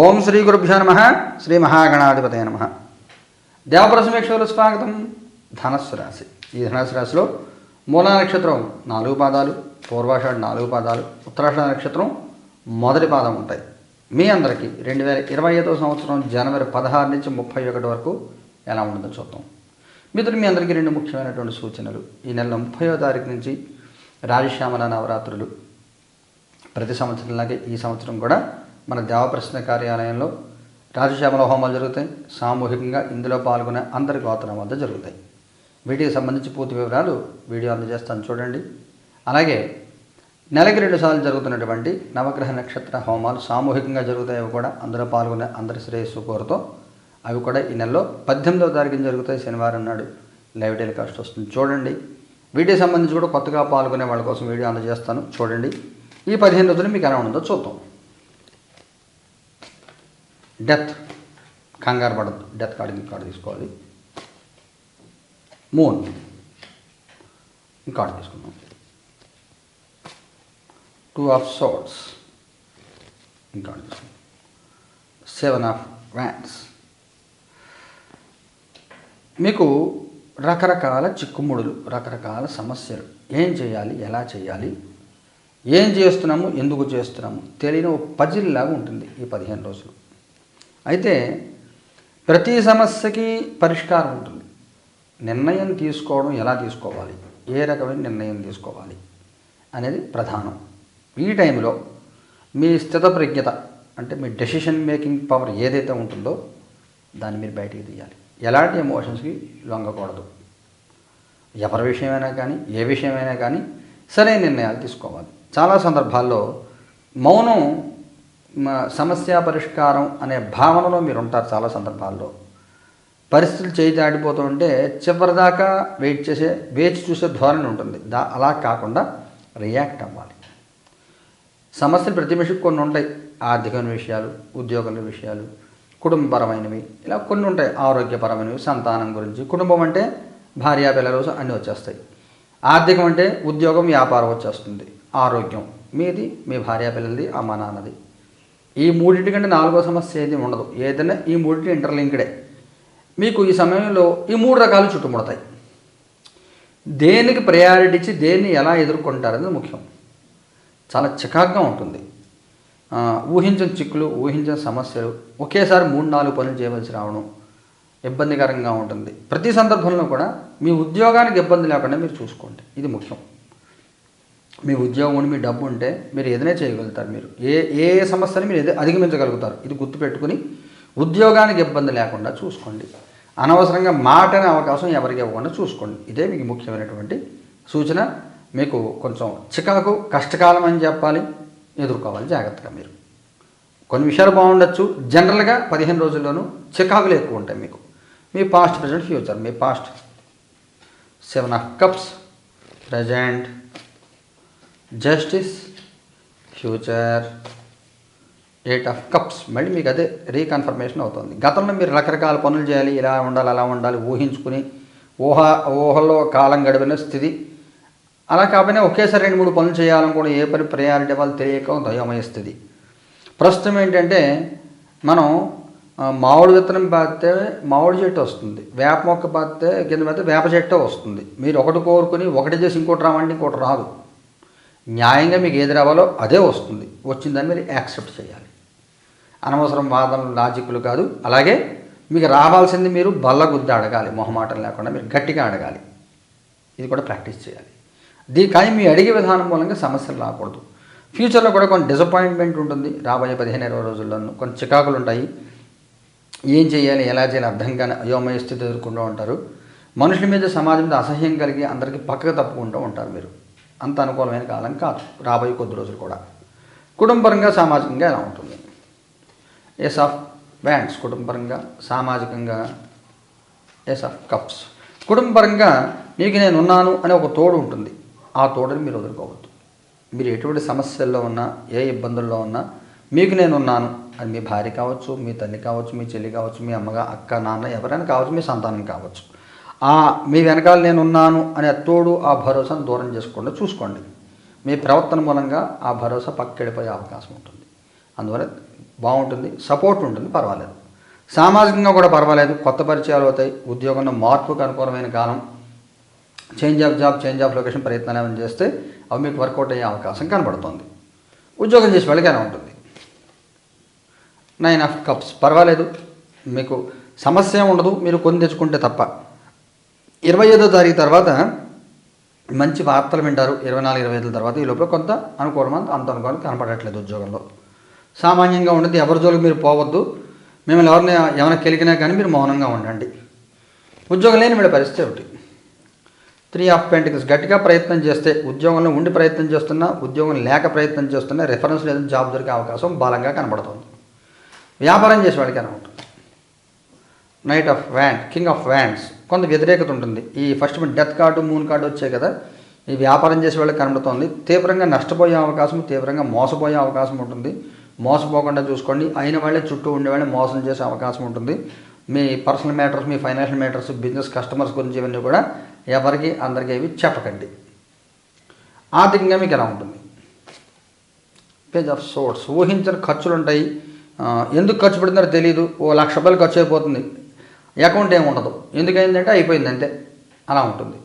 ఓం శ్రీ గురుభ్యో నమ శ్రీ మహాగణాధిపతయ నమ. దేవప్రసమేక్షలు స్వాగతం. ధనస్సు రాశి. ఈ ధనస్సు రాశిలో మూలా నక్షత్రం నాలుగు పాదాలు పూర్వాషాఢ నాలుగు పాదాలు ఉత్తరాషాఢ నక్షత్రం మొదటి పాదం ఉంటాయి. మీ అందరికీ రెండు వేల ఇరవై ఐదో సంవత్సరం జనవరి పదహారు నుంచి ముప్పై ఒకటి వరకు ఎలా ఉంటుందో చూద్దాం. మిత్రులు మీ అందరికీ రెండు ముఖ్యమైనటువంటి సూచనలు. ఈ నెల ముప్పయో తారీఖు నుంచి రాజశ్యామల నవరాత్రులు. ప్రతి సంవత్సరంలాగే ఈ సంవత్సరం కూడా మన దేవప్రశ్న కార్యాలయంలో రాజశ్యామల హోమాలు జరుగుతాయి. సామూహికంగా ఇందులో పాల్గొనే అందరి గోత్రం వద్ద జరుగుతాయి. వీటికి సంబంధించి పూర్తి వివరాలు వీడియో అందజేస్తాను చూడండి. అలాగే నెలకి రెండు సార్లు జరుగుతున్నటువంటి నవగ్రహ నక్షత్ర హోమాలు సామూహికంగా జరుగుతాయి. అవి కూడా అందులో పాల్గొనే అందరి శ్రేయస్సు కోరుతో అవి కూడా ఈ నెలలో పద్దెనిమిదవ తారీఖున జరుగుతాయి. శనివారం నాడు లైవ్ టెలికాస్ట్ వస్తుంది. చూడండి. వీటికి సంబంధించి కూడా కొత్తగా పాల్గొనే వాళ్ళ కోసం వీడియో అందజేస్తాను. చూడండి. ఈ పదిహేను రోజులు మీకు ఎలా ఉందో చూద్దాం. డెత్. కంగారు పడద్దు. డెత్ కార్డు కార్డు తీసుకోవాలి. మూన్. కార్డు తీసుకున్నాం టూ ఆఫ్ సోర్ట్స్ కార్డు తీసుకున్నాం సెవెన్ ఆఫ్ వ్యాన్స్. మీకు రకరకాల చిక్కుముడులు రకరకాల సమస్యలు. ఏం చేయాలి? ఎలా చేయాలి? ఏం చేస్తున్నాము? ఎందుకు చేస్తున్నాము? తెలియని ఒక పజిల్ లాగా ఉంటుంది ఈ పదిహేను రోజులు. అయితే ప్రతి సమస్యకి పరిష్కారం ఉంటుంది. నిర్ణయం తీసుకోవడం ఎలా తీసుకోవాలి? ఏ రకమైన నిర్ణయం తీసుకోవాలి? అనేది ప్రధానం. ఈ టైంలో మీ స్థితప్రజ్ఞత అంటే మీ డెసిషన్ మేకింగ్ పవర్ ఏదైతే ఉంటుందో దాన్ని మీరు బయటికి తీయాలి. ఎలాంటి ఎమోషన్స్కి లొంగకూడదు. ఎవరి విషయమైనా కానీ ఏ విషయమైనా కానీ సరైన నిర్ణయాలు తీసుకోవాలి. చాలా సందర్భాల్లో మౌనం సమస్య పరిష్కారం అనే భావనలో మీరు ఉంటారు చాలా సందర్భాల్లో. పరిస్థితులు చేయి దాటిపోతూ ఉంటే చివరిదాకా వెయిట్ చేసే వేచి చూసే ధోరణి ఉంటుంది. దా అలా కాకుండా రియాక్ట్ అవ్వాలి. సమస్యలు ప్రతి మనిషికి కొన్ని ఉంటాయి. ఆర్థికమైన విషయాలు ఉద్యోగాల విషయాలు కుటుంబపరమైనవి ఇలా కొన్ని ఉంటాయి. ఆరోగ్యపరమైనవి సంతానం గురించి. కుటుంబం అంటే భార్య పిల్లలు అన్నీ వచ్చేస్తాయి. ఆర్థికం అంటే ఉద్యోగం వ్యాపారం వచ్చేస్తుంది. ఆరోగ్యం మీది మీ భార్య పిల్లలది అమ్మ నాన్నది. ఈ మూడింటి కంటే నాలుగో సమస్య ఏది ఉండదు. ఏదైనా ఈ మూడింటి ఇంటర్లింక్డే మీకు ఈ సమయంలో ఈ మూడు రకాలు చుట్టుముడతాయి. దేనికి ప్రయారిటీ ఇచ్చి దేన్ని ఎలా ఎదుర్కొంటారనేది ముఖ్యం. చాలా చికాగ్గా ఉంటుంది. ఊహించిన చిక్కులు ఊహించిన సమస్యలు ఒకేసారి మూడు నాలుగు పనులు చేయవలసి రావడం ఇబ్బందికరంగా ఉంటుంది. ప్రతి సందర్భంలో కూడా మీ ఉద్యోగానికి ఇబ్బంది లేకుండా మీరు చూసుకోండి. ఇది ముఖ్యం. మీ ఉద్యోగం ఉండి మీ డబ్బు ఉంటే మీరు ఏదైనా చేయగలుగుతారు మీరు. ఏ ఏ సమస్యని మీరు ఏదో అధిగమించగలుగుతారు. ఇది గుర్తుపెట్టుకుని ఉద్యోగానికి ఇబ్బంది లేకుండా చూసుకోండి. అనవసరంగా మాటనే అవకాశం ఎవరికి ఇవ్వకుండా చూసుకోండి. ఇదే మీకు ముఖ్యమైనటువంటి సూచన. మీకు కొంచెం చికాకు కష్టకాలం అని చెప్పాలి. ఎదుర్కోవాలి జాగ్రత్తగా మీరు. కొన్ని విషయాలు బాగుండొచ్చు. జనరల్గా పదిహేను రోజుల్లోనూ చికాకులు ఎక్కువ ఉంటాయి మీకు. మీ past present future. Me past. Seven of cups. Present. Justice future eight of cups మళ్ళీ మీకు అదే రీకన్ఫర్మేషన్ అవుతుంది. గతంలో మీరు రకరకాల పనులు చేయాలి ఇలా ఉండాలి అలా ఉండాలి ఊహించుకుని ఊహ ఊహలో కాలం గడిపిన స్థితి. అలా కాకపోయినా ఒకేసారి రెండు మూడు పనులు చేయాలని ఏ పని ప్రయారిటీ వాళ్ళు తెలియక దయమయ స్థితి. ప్రస్తుతం ఏంటంటే మనం మామిడి విత్తనం పాతే మామిడి చెట్టు వస్తుంది. వేప మొక్క పాతే కింద పాతే వేప చెట్టు వస్తుంది. మీరు ఒకటి కోరుకుని ఒకటి చేసి ఇంకోటి రావండి ఇంకోటి రాదు. న్యాయంగా మీకు ఏది రావాలో అదే వస్తుంది. వచ్చిందని మీరు యాక్సెప్ట్ చేయాలి. అనవసరం వాదనలు లాజిక్లు కాదు. అలాగే మీకు రావాల్సింది మీరు బల్లగుద్ది అడగాలి. మొహమాటం లేకుండా మీరు గట్టిగా అడగాలి. ఇది కూడా ప్రాక్టీస్ చేయాలి. దీ కానీ మీ అడిగే విధానం మూలంగా సమస్యలు రాకూడదు. ఫ్యూచర్లో కూడా కొన్ని డిసప్పాయింట్మెంట్ ఉంటుంది. రాబోయే పదిహేను ఇరవై రోజుల్లోనూ కొన్ని చికాకులు ఉంటాయి. ఏం చేయాలి ఎలా చేయాలి అర్థం కానీ అయోమయ స్థితి ఎదుర్కొంటూ ఉంటారు. మనుషుల మీద సమాజం మీద అసహ్యం కలిగి అందరికీ పక్కకు తప్పుకుంటూ ఉంటారు మీరు. అంత అనుకూలమైన కాలం కాదు. రాబోయే కొద్ది రోజులు కూడా. కుటుంబపరంగా సామాజికంగా ఎలా ఉంటుంది? ఎస్ ఆఫ్ బ్యాండ్స్ కుటుంబపరంగా సామాజికంగా ఎస్ ఆఫ్ కప్స్ కుటుంబపరంగా మీకు నేను ఉన్నాను అనే ఒక తోడు ఉంటుంది. ఆ తోడుని మీరు వదులుకోవద్దు. మీరు ఎటువంటి సమస్యల్లో ఉన్నా ఏ ఇబ్బందుల్లో ఉన్నా మీకు నేను ఉన్నాను అది మీ భార్య కావచ్చు మీ తల్లి కావచ్చు మీ చెల్లి కావచ్చు మీ అమ్మగా అక్క నాన్న ఎవరైనా కావచ్చు మీ సంతానం కావచ్చు. మీ వెనకాల నేను ఉన్నాను అనే తోడు ఆ భరోసాను దూరం చేసుకోండి చూసుకోండి. మీ ప్రవర్తన మూలంగా ఆ భరోసా పక్కెడిపోయే అవకాశం ఉంటుంది. అందువల్ల బాగుంటుంది సపోర్ట్ ఉంటుంది పర్వాలేదు. సామాజికంగా కూడా పర్వాలేదు కొత్త పరిచయాలు అవుతాయి ఉద్యోగంలో మార్పుకు అనుకూలమైన కాలం. Change of job change of location ప్రయత్నాలు ఏమైనా చేస్తే అవి మీకు వర్కౌట్ అయ్యే అవకాశం కనబడుతుంది. ఉద్యోగం చేసే వాళ్ళకి ఎలా ఉంటుంది. నైన్ ఆఫ్ కప్స్ పర్వాలేదు మీకు సమస్య ఉండదు మీరు కొని తెచ్చుకుంటే తప్ప. ఇరవై ఐదో తారీఖు తర్వాత మంచి వార్తలు వింటారు. ఇరవై నాలుగు ఇరవై ఐదుల తర్వాత ఈ లోపల కొంత అనుకూలం అంత అనుకూలం కనపడట్లేదు ఉద్యోగంలో. సామాన్యంగా ఉండదు ఎవరి జోలికి మీరు పోవద్దు. మిమ్మల్ని ఎవరిని ఏమైనా కెలికినా కానీ మీరు మౌనంగా ఉండండి. ఉద్యోగం లేని వీళ్ళ పరిస్థితి ఒకటి. త్రీ ఆఫ్ పెయింటింగ్స్ గట్టిగా ప్రయత్నం చేస్తే ఉద్యోగంలో ఉండి ప్రయత్నం చేస్తున్నా ఉద్యోగం లేక ప్రయత్నం చేస్తున్నా రెఫరెన్స్ లేదా జాబ్ దొరికే అవకాశం బలంగా కనబడుతుంది. వ్యాపారం చేసే వాళ్ళకి అనమాట knight of wand king of wands కొంత వ్యతిరేకత ఉంటుంది. ఈ first death card moon card వచ్చాయి కదా. ఈ వ్యాపారం చేసే వాళ్ళకి కనబడుతోంది. తీవ్రంగా నష్టపోయే అవకాశం తీవ్రంగా మోసపోయే అవకాశం ఉంటుంది. మోసపోకుండా చూసుకోండి. అయిన వాళ్ళే చుట్టూ ఉండేవాళ్ళని మోసం చేసే అవకాశం ఉంటుంది. మీ పర్సనల్ మ్యాటర్స్ మీ ఫైనాన్షియల్ మ్యాటర్స్ బిజినెస్ కస్టమర్స్ గురించి ఇవన్నీ కూడా ఎవరికి అందరికీ ఇవి చెప్పకండి. ఆర్థికంగా మీకు ఎలా ఉంటుంది? పేజ్ ఆఫ్ సోర్స్ ఊహించిన ఖర్చులు ఉంటాయి ఎందుకు ఖర్చు పెడుతున్నారో తెలియదు ఓ లక్ష రూపాయలు ఖర్చు అయిపోతుంది. అకౌంట్ ఏమి ఉండదు. ఎందుకైందంటే అయిపోయింది అంతే. అలా ఉంటుంది.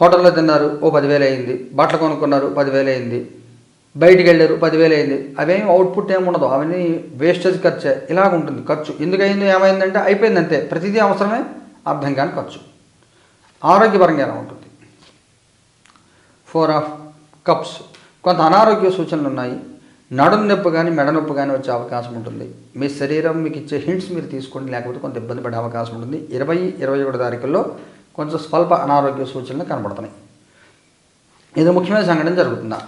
హోటల్లో తిన్నారు ఓ పదివేలు అయింది. బట్టలు కొనుక్కున్నారు పదివేలు అయింది. బయటికి వెళ్ళారు పదివేలు అయింది. అవేమి అవుట్పుట్ ఏమి ఉండదు. అవన్నీ వేస్టేజ్ ఖర్చే. ఇలాగ ఉంటుంది ఖర్చు. ఎందుకైంది? ఏమైందంటే అయిపోయింది అంతే. ప్రతిదీ అవసరమే అర్థం కాని ఖర్చు. ఆరోగ్యపరంగా ఎలా ఉంటుంది? ఫోర్ ఆఫ్ కప్స్ కొంత అనారోగ్య సూచనలు ఉన్నాయి. నడుం నొప్పి కానీ మెడ నొప్పి కానీ వచ్చే అవకాశం ఉంటుంది. మీ శరీరం మీకు ఇచ్చే హింట్స్ మీరు తీసుకోండి లేకపోతే కొంత ఇబ్బంది పడే అవకాశం ఉంటుంది. ఇరవై ఇరవై ఒకటి తారీఖుల్లో కొంచెం స్వల్ప అనారోగ్య సూచనలు కనబడుతున్నాయి. ఇది ముఖ్యమైన సంఘటన జరుగుతుందా?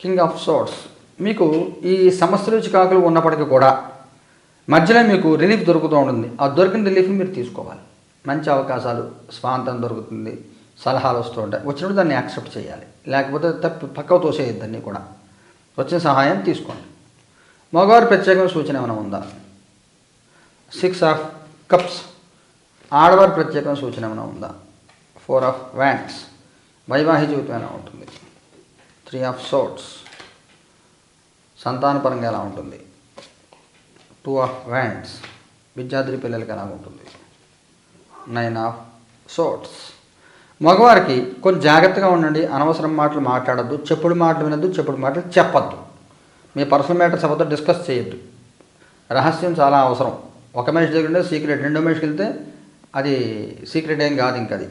కింగ్ ఆఫ్ సోర్ట్స్ మీకు ఈ సమస్యలు చికాకులు ఉన్నప్పటికీ కూడా మధ్యలో మీకు రిలీఫ్ దొరుకుతూ ఉంటుంది. ఆ దొరికిన రిలీఫ్ మీరు తీసుకోవాలి. మంచి అవకాశాలు స్వాంతం దొరుకుతుంది సలహాలు వస్తూ ఉంటాయి. వచ్చినప్పుడు దాన్ని యాక్సెప్ట్ చేయాలి. లేకపోతే తప్పి పక్కకు తోసేయద్దు కూడా. వచ్చిన సహాయం తీసుకోండి. మగవారు ప్రత్యేకమైన సూచన ఏమైనా ఉందా? సిక్స్ ఆఫ్ కప్స్ ఆడవారి ప్రత్యేకమైన సూచన ఏమైనా ఉందా? ఫోర్ ఆఫ్ వ్యాండ్స్ వైవాహిక జీవితం ఎలా ఉంటుంది? త్రీ ఆఫ్ సోట్స్ సంతానపరంగా ఎలా ఉంటుంది? టూ ఆఫ్ వ్యాండ్స్ విద్యార్థి పిల్లలకి ఎలా ఉంటుంది? నైన్ ఆఫ్ సోట్స్ మగవారికి కొంచెం జాగ్రత్తగా ఉండండి అనవసరం మాటలు మాట్లాడద్దు చెప్పుడు మాటలు వినద్దు చెప్పుడు మాటలు చెప్పద్దు. మీ పర్సనల్ మ్యాటర్స్ ఎవరితో డిస్కస్ చేయొద్దు. రహస్యం చాలా అవసరం. ఒక మనిషి దగ్గర ఉంటే సీక్రెట్ రెండో మనిషికి వెళ్తే అది సీక్రెట్ ఏం కాదు ఇంక అది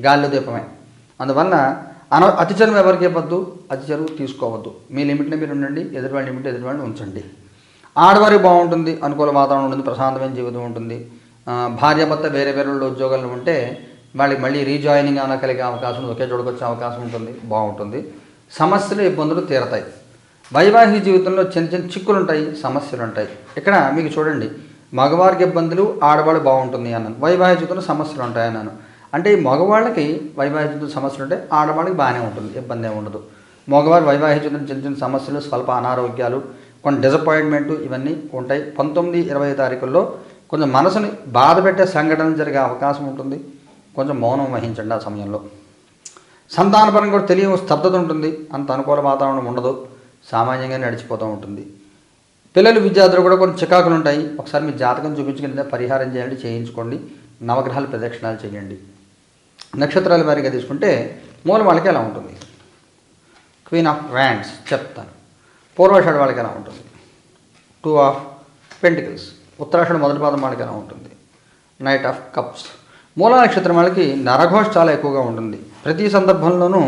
గాల్లో దీపమే. అందువల్ల అన అతి చరువు ఎవరికి ఇవ్వద్దు? అతి చరువు తీసుకోవద్దు. మీ లిమిట్ని మీరు ఉండండి ఎదుటివాళ్ళ లిమిట్ ఎదుటివాళ్ళని ఉంచండి. ఆడవారికి బాగుంటుంది అనుకూల వాతావరణం ఉంటుంది ప్రశాంతమైన జీవితం ఉంటుంది. ఆ, భార్యాభర్త వేరే వేరే ఉద్యోగాలు ఉంటే వాళ్ళకి మళ్ళీ రీజాయినింగ్ అన్న కలిగే అవకాశం ఒకే చూడకొచ్చే అవకాశం ఉంటుంది బాగుంటుంది. సమస్యలు ఇబ్బందులు తీరతాయి. వైవాహిక జీవితంలో చిన్న చిన్న చిక్కులు ఉంటాయి సమస్యలు ఉంటాయి ఇక్కడ మీకు చూడండి మగవారికి ఇబ్బందులు ఆడవాళ్ళు బాగుంటుంది అన్నాను. వైవాహిక జీవితంలో సమస్యలు ఉంటాయి అన్నాను. అంటే ఈ మగవాళ్ళకి వైవాహిక జీవితంలో సమస్యలు ఉంటాయి ఆడవాళ్ళకి బాగానే ఉంటుంది ఇబ్బంది ఏమి ఉండదు. మగవారి వైవాహిక జీవితంలో చిన్న చిన్న సమస్యలు స్వల్ప అనారోగ్యాలు కొన్ని డిసప్పాయింట్మెంట్ ఇవన్నీ ఉంటాయి. పంతొమ్మిది ఇరవై తారీఖుల్లో కొంచెం మనసుని బాధ పెట్టే సంఘటనలు జరిగే అవకాశం ఉంటుంది. కొంచెం మౌనం వహించండి ఆ సమయంలో. సంతానపరంగా కూడా తెలియని స్తబ్దత ఉంటుంది. అంత అనుకూల వాతావరణం ఉండదు. సామాన్యంగా నడిచిపోతూ ఉంటుంది. పిల్లలు విద్యార్థులు కూడా కొన్ని చికాకులు ఉంటాయి ఒకసారి మీ జాతకం చూపించుకుని పరిహారం చేయండి చేయించుకోండి. నవగ్రహాలు ప్రదక్షిణాలు చేయండి. నక్షత్రాల వారిగా తీసుకుంటే మూల వాళ్ళకి ఎలా ఉంటుంది? క్వీన్ ఆఫ్ వ్యాండ్స్ చెప్తాను. పూర్వాషాఢ వాళ్ళకి ఎలా ఉంటుంది? టూ ఆఫ్ పెంటికల్స్ ఉత్తరాషాఢ మొదటి పాదం వాళ్ళకి ఎలా ఉంటుంది? నైట్ ఆఫ్ కప్స్ మూల నక్షత్రం వాళ్ళకి నరఘోష చాలా ఎక్కువగా ఉంటుంది. ప్రతి సందర్భంలోనూ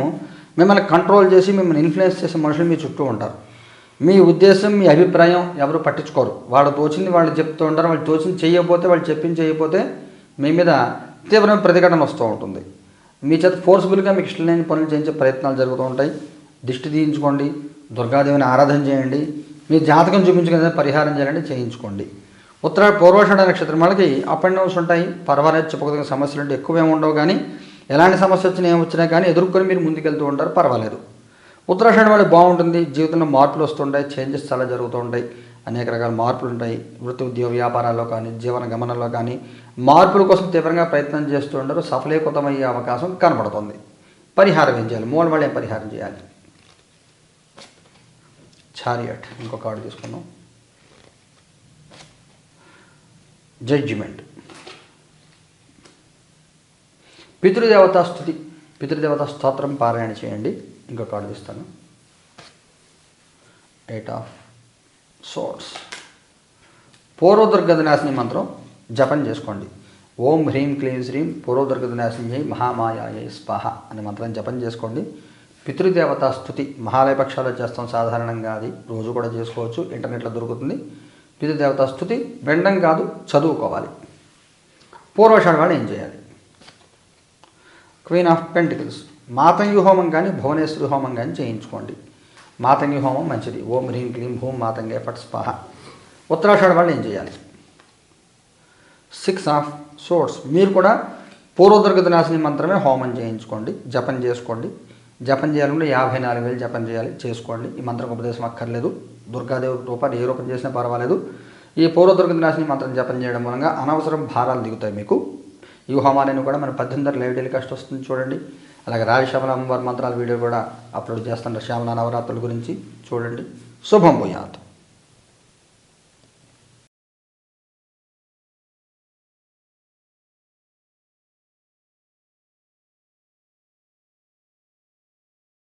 మిమ్మల్ని కంట్రోల్ చేసి మిమ్మల్ని ఇన్ఫ్లుయెన్స్ చేసే మనుషులు మీ చుట్టూ ఉంటారు. మీ ఉద్దేశం మీ అభిప్రాయం ఎవరు పట్టించుకోరు. వాళ్ళు తోచింది వాళ్ళు చెప్తూ ఉంటారు. వాళ్ళు తోచింది చేయకపోతే వాళ్ళు చెప్పింది చేయకపోతే మీ మీద తీవ్రమైన ప్రతిఘటన వస్తూ ఉంటుంది. మీ చేత ఫోర్స్ఫుల్గా మీకు ఇష్టం లేని పనులు చేయించే ప్రయత్నాలు జరుగుతూ ఉంటాయి. దిష్టి తీయించుకోండి దుర్గాదేవిని ఆరాధన చేయండి మీ జాతకం చూపించుకునే పరిహారం చేయాలంటే చేయించుకోండి. ఉత్తర పూర్వాషాఢ నక్షత్రం వాళ్ళకి అప్ అండ్ డౌన్స్ ఉంటాయి. పర్వాలేదు చెప్పుకోదగిన సమస్యలు అంటే ఎక్కువ ఏమి ఉండవు కానీ ఎలాంటి సమస్య వచ్చినా ఏమి వచ్చినా కానీ ఎదుర్కొని మీరు ముందుకెళ్తూ ఉంటారు పర్వాలేదు. ఉత్తరాషాఢ వాళ్ళు బాగుంటుంది. జీవితంలో మార్పులు వస్తుంటాయి చేంజెస్ చాలా జరుగుతూ ఉంటాయి. అనేక రకాల మార్పులు ఉంటాయి. వృత్తి ఉద్యోగ వ్యాపారాల్లో కానీ జీవన గమనంలో కానీ మార్పుల కోసం తీవ్రంగా ప్రయత్నం చేస్తూ ఉంటారు సఫలీకృతమయ్యే అవకాశం కనబడుతుంది. పరిహారం ఏం చేయాలి? మూల వాళ్ళు ఏం పరిహారం చేయాలి? చారియట్ ఇంకో కార్డు తీసుకుందాం. జడ్జిమెంట్. పితృదేవతాస్థుతి పితృదేవతా స్తోత్రం పారాయణ చేయండి. ఇంకో కార్డు తీస్తాను. ఎయిట్ ఆఫ్ సోర్స్ పూర్వదుర్గదనాశిని మంత్రం జపం చేసుకోండి. ఓం హ్రీం క్లీం శ్రీం పూర్వదుర్గదనాశిని మహామాయాయ స్పహ అనే మంత్రం జపం చేసుకోండి. పితృదేవతా స్థుతి మహాలయ పక్షాలు చేస్తాం సాధారణంగా అది. రోజు కూడా చేసుకోవచ్చు ఇంటర్నెట్లో దొరుకుతుంది. పితృదేవత స్థుతి వినడం కాదు చదువుకోవాలి. పూర్వషాఢ వాళ్ళు ఏం చేయాలి? Queen of pentacles. మాతంగి హోమం కానీ భువనేశ్వరి హోమం కానీ చేయించుకోండి. మాతంగి హోమం మంచిది. ఓం హ్రీం క్లీం హూం మాతంగే ఫట్ స్పాహ. ఉత్తరాషాఢ వాళ్ళు ఏం చేయాలి? Six of swords. మీరు కూడా పూర్వదుర్గత నాశిని మంత్రమే హోమం చేయించుకోండి. జపం చేసుకోండి. జపం చేయాలంటే యాభై నాలుగు వేలు జపం చేయాలి. చేసుకోండి. ఈ మంత్రం ఉపదేశం అక్కర్లేదు. దుర్గాదేవి రూపాన్ని ఏ రూపం చేసినా పర్వాలేదు. ఈ పూర్వదుర్గత రాశిని మంత్రం జపం చేయడం మూలంగా అనవసరం భారాలు దిగుతాయి మీకు. ఈ హోమాన్ని కూడా మన పద్దెనిమిది లైవ్ టెలికాస్ట్ వస్తుంది చూడండి. అలాగే రాజశ్యామల అమ్మవారి మంత్రాల వీడియో కూడా అప్లోడ్ చేస్తాను శ్యామల నవరాత్రుల గురించి చూడండి. శుభం పోయాత్